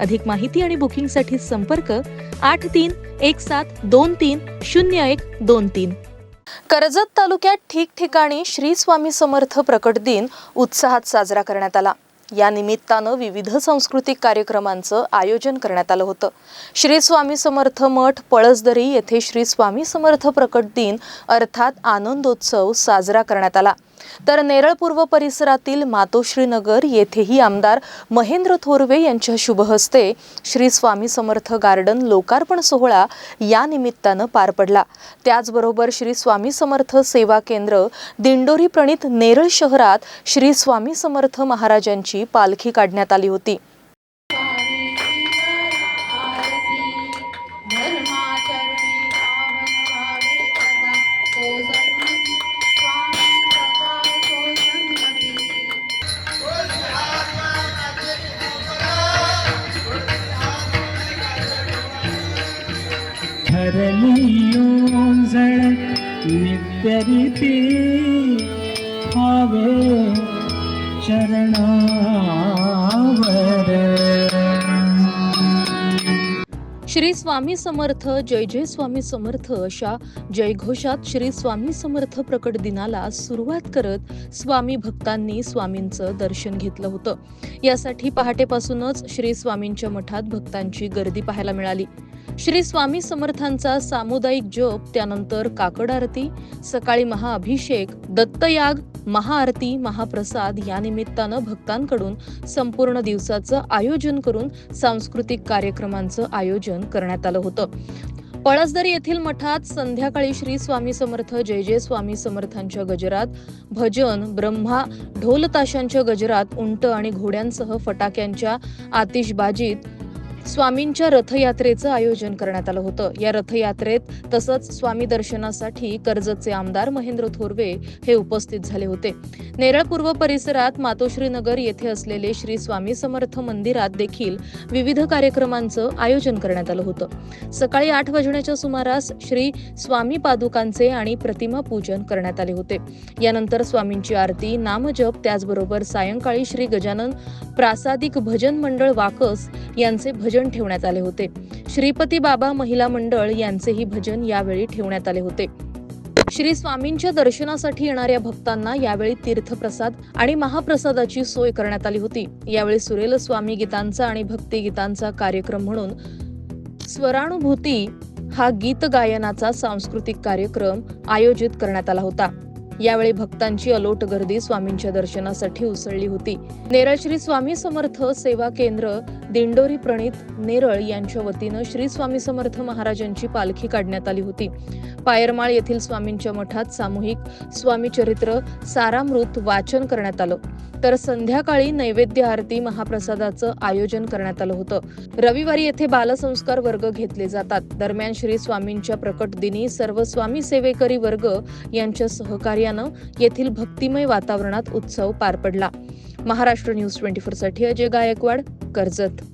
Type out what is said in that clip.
अधिक माहिती आणि बुकिंगसाठी संपर्क आठ तीन एक सात दोन तीन शून्य एक दोन तीन. कर्जत तालुक्यात ठिकठिकाणी श्री स्वामी समर्थ प्रकट दिन उत्साहात साजरा करण्यात आला. या निमित्तानं विविध सांस्कृतिक कार्यक्रमांचं आयोजन करण्यात आलं होतं. श्री स्वामी समर्थ मठ पळसदरी येथे श्री स्वामी समर्थ प्रकट दिन अर्थात आनंदोत्सव साजरा करण्यात आला. तर नेरळ पूर्व परिसरातील मातोश्रीनगर येथेही आमदार महेंद्र थोरवे यांच्या शुभहस्ते श्री स्वामी समर्थ गार्डन लोकार्पण सोहळा या निमित्तानं पार पडला. त्याचबरोबर श्री स्वामी समर्थ सेवा केंद्र दिंडोरी प्रणित नेरळ शहरात श्री स्वामी समर्थ महाराजांची पालखी काढण्यात आली होती. हरलियोंजळ नित्यरीती हवे चरणावर श्री स्वामी समर्थ जय जय स्वामी समर्थ अशा जयघोषात श्री स्वामी समर्थ प्रकट दिनाला सुरुवात करत स्वामी भक्तांनी स्वामींचं दर्शन घेतलं होतं. यासाठी पहाटेपासूनच श्री स्वामींच्या मठात भक्तांची गर्दी पाहायला मिळाली. श्री स्वामी समर्थांचा सामुदायिक जप त्यानंतर काकड आरती सकाळी महाअभिषेक दत्तयाग महाआरती महाप्रसाद या निमित्तानं भक्तांकडून संपूर्ण दिवसाचं आयोजन करून सांस्कृतिक कार्यक्रमांचं आयोजन करण्यात आलं होतं. पळसदरी येथील मठात संध्याकाळी श्री स्वामी समर्थ जय जय स्वामी समर्थांच्या गजरात भजन ब्रह्मा ढोलताशांच्या गजरात उंट आणि घोड्यांसह फटाक्यांच्या आतिषबाजीत स्वामींच्या रथयात्रेचं आयोजन करण्यात आलं होतं. या रथयात्रेत तसंच स्वामी दर्शनासाठी कर्जतचे आमदार महेंद्र थोरवे हे उपस्थित झाले होते. नेरळ पूर्व परिसरात मातोश्री नगर येथे असलेले श्री स्वामी समर्थ मंदिरात देखील विविध कार्यक्रमांचं आयोजन करण्यात आलं होतं. सकाळी आठ वाजण्याच्या सुमारास श्री स्वामी पादुकांचे आणि प्रतिमा पूजन करण्यात आले होते. यानंतर स्वामींची आरती नामजप त्याचबरोबर सायंकाळी श्री गजानन प्रासादिक भजन मंडळ वाकस यांचे भजन ठेवण्यात आले होते. श्रीपती बाबा महिला मंडळ यांचेही भजन यावेळी ठेवण्यात आले होते. श्री स्वामींच्या दर्शनासाठी येणाऱ्या भक्तांना यावेळी तीर्थप्रसाद आणि महाप्रसादाची सोय करण्यात आली होती. यावेळी सुरेल स्वामी गीतांचा आणि भक्ती गीतांचा कार्यक्रम म्हणून स्वरानुभूती हा गीत गायनाचा सांस्कृतिक कार्यक्रम आयोजित करण्यात आला होता. यावेळी भक्तांची अलोट गर्दी स्वामींच्या दर्शनासाठी उसळली होती. नेरळ श्री स्वामी समर्थ सेवा केंद्र दिंडोरी प्रणित नेरळ यांच्या वतीनं श्री स्वामी समर्थ महाराजांची पालखी काढण्यात आली होती. पायरमाळ येथील स्वामींच्या मठात सामूहिक स्वामी चरित्र सारामृत वाचन करण्यात आलं. तर संध्याकाळी नैवेद्य आरती महाप्रसादाचं आयोजन करण्यात आलं होतं. रविवारी येथे बालसंस्कार वर्ग घेतले जातात. दरम्यान श्री स्वामींच्या प्रकट दिनी सर्व स्वामी सेवेकरी वर्ग यांच्या सहकार्यानं येथील भक्तिमय वातावरणात उत्सव पार पडला. महाराष्ट्र न्यूज ट्वेंटी फोरसाठी अजय गायकवाड कर्जत.